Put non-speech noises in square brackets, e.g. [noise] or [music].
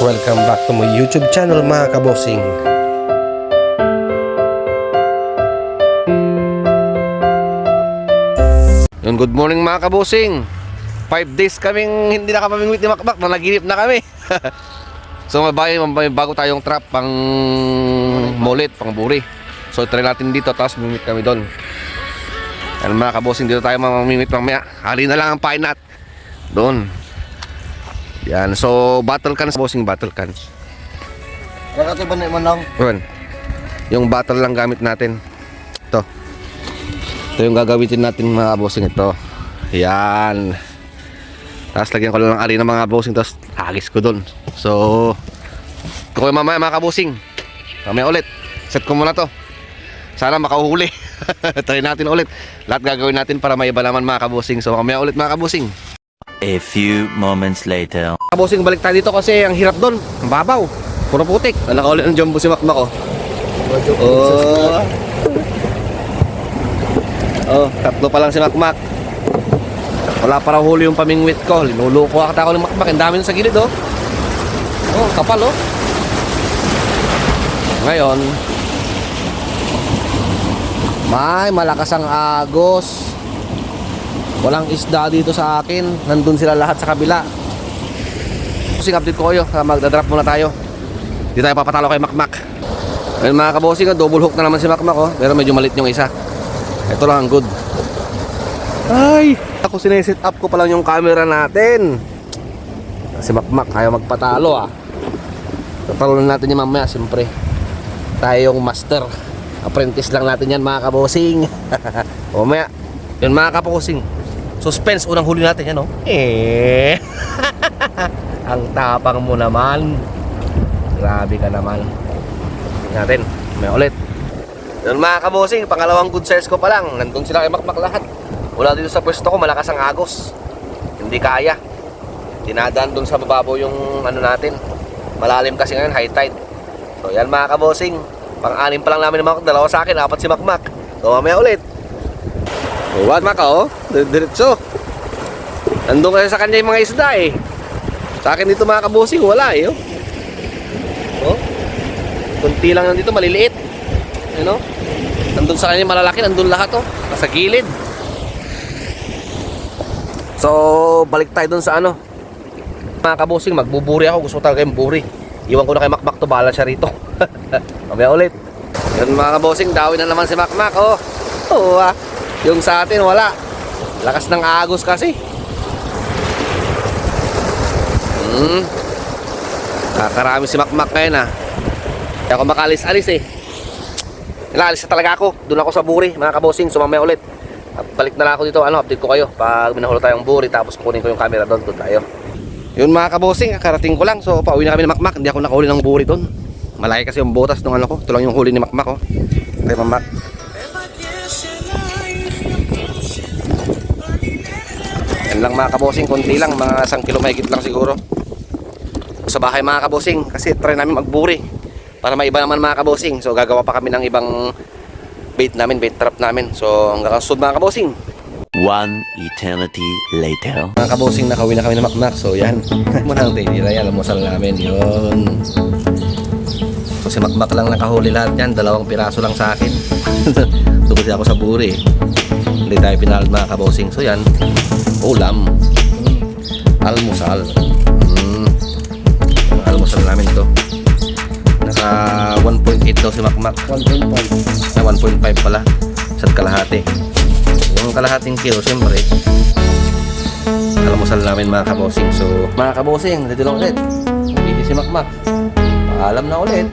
Welcome back to my YouTube channel mga kabosing. Yun, good morning mga kabosing. Five days kaming hindi nakapamingwit ni Makmak, nanaginip na kami. [laughs] so mabay, may bago tayong trap pang molit, pang buri. So try natin dito, tapos mimit kami doon. Yan mga kabosing, dito tayo mamimit mamaya. Hali na lang ang painat. Doon. Yan, so battle cans, bossing battle cans. Wala ka ba na man lang? Yun. Yung battle lang gamit natin. Ito. Ito yung gagamitin natin mga bossing ito. Yan. Tapos lagyan ko lang ng arena mga bossing tapos hagis ko doon. So, ito ko mamaya mga kabosing. Mamaya ulit. Set ko muna to. Sana makahuli. [laughs] Try natin ulit. Lahat gagawin natin para may iba naman mga kabosing. So, mamaya ulit mga kabosing. A few moments later. Kabosing balik tayo dito kasi ang hirap doon. Ang babaw. Puro putik. Nakaulit ng jumbo si Makmak oh. Oh. Oh, tatlo pa lang si Makmak. Wala pa raw huli yung pamingwit ko. Linuluko ata ako ng Makmak. Ang dami sa gilid oh. Oh, kapal oh. Ngayon, may malakas ang agos. Walang isda dito sa akin. Nandun sila lahat sa kabila. Bossing, update ko kayo. Ah, Magdadrop muna tayo. Hindi tayo papatalo kay Makmak. Ayun mga kabosing, ah, double hook na naman si Makmak oh. Pero medyo malit yung isa. Ito lang ang good. Ay! Ako sineset up ko pa lang yung camera natin. Si Makmak, ayaw magpatalo ah. Tatalo na natin yung mamaya, siyempre. Tayo yung master. Apprentice lang natin yan mga kabosing. o [laughs] mamaya, yun mga kabosing. Suspense, unang huli natin yan oh. Eh. [laughs] Ang tapang mo naman. Grabe ka naman. Natin, may ulit. Yun mga kabosing, pangalawang good size ko pa lang. Nandun sila kay Makmak lahat. Wala dito sa pwesto ko, malakas ang agos. Hindi kaya. Dinadaan dun sa bababaw yung ano natin. Malalim kasi ngayon, high tide. So yan mga kabosing. Pang-anim pa lang namin ni Makmak. Dalawa sa akin, apat si Makmak. So mamaya ulit. What Maka oh? Diretso. Nandun kasi sa kanya yung mga isda eh. Sa akin dito mga kabosing, wala eh. Oh. oh. Kunti lang nandito, maliliit. Ano? Nandun sa kanya malalaki, nandun lahat oh. Nasa gilid. So, balik tayo dun sa ano. Mga kabosing, magbuburi ako. Gusto ko talaga yung buri. Iwan ko na kay Makmak to, bahala siya rito. [laughs] Mamaya ulit. Yun mga kabosing, dawin na naman si Makmak oh. Oo ah. Yung sa atin, wala. Lakas ng agos kasi. Hmm. Kakarami si Makmak ngayon ah. Kaya ako makalis-alis eh. Nilaalis na talaga ako. Doon ako sa buri, mga kabosing. Sumamaya ulit. At balik na lang ako dito. Ano, update ko kayo. Pag minahuli tayong buri, tapos kunin ko yung camera doon. Doon tayo. Yun mga kabosing, karating ko lang. So, pauwi na kami ng Makmak. Hindi ako nakahuli ng buri doon. Malaki kasi yung botas ng ano ko. Ito lang yung huli ni Makmak oh. Kay Mamak. Yan lang mga kabosing, konti lang, mga isang kilo mahigit lang siguro. Sa bahay mga kabosing, kasi try namin magburi. Para maiba naman mga kabosing. So gagawa pa kami ng ibang bait namin, bait trap namin. So hanggang kasunod mga kabosing. One eternity later. Mga kabosing, nakawin na kami ng makmak. So yan, [laughs] muna ang tinira yan, almusal namin. Yun. So si makmak lang nakahuli lahat yan, dalawang piraso lang sa akin. [laughs] Kasi ako sa buri. Hindi tayo pinalad mga kabosing. So yan, ulam. Almusal. Mm. Almusal namin to. Naka 1.8 daw si Makmak. 1.5. Na 1.5 pala. Isa't kalahati. Yung kalahating kilo, siyempre. Almusal namin mga kabosing. So, mga kabosing, dito lang ulit. Busy si Makmak. Paalam na ulit.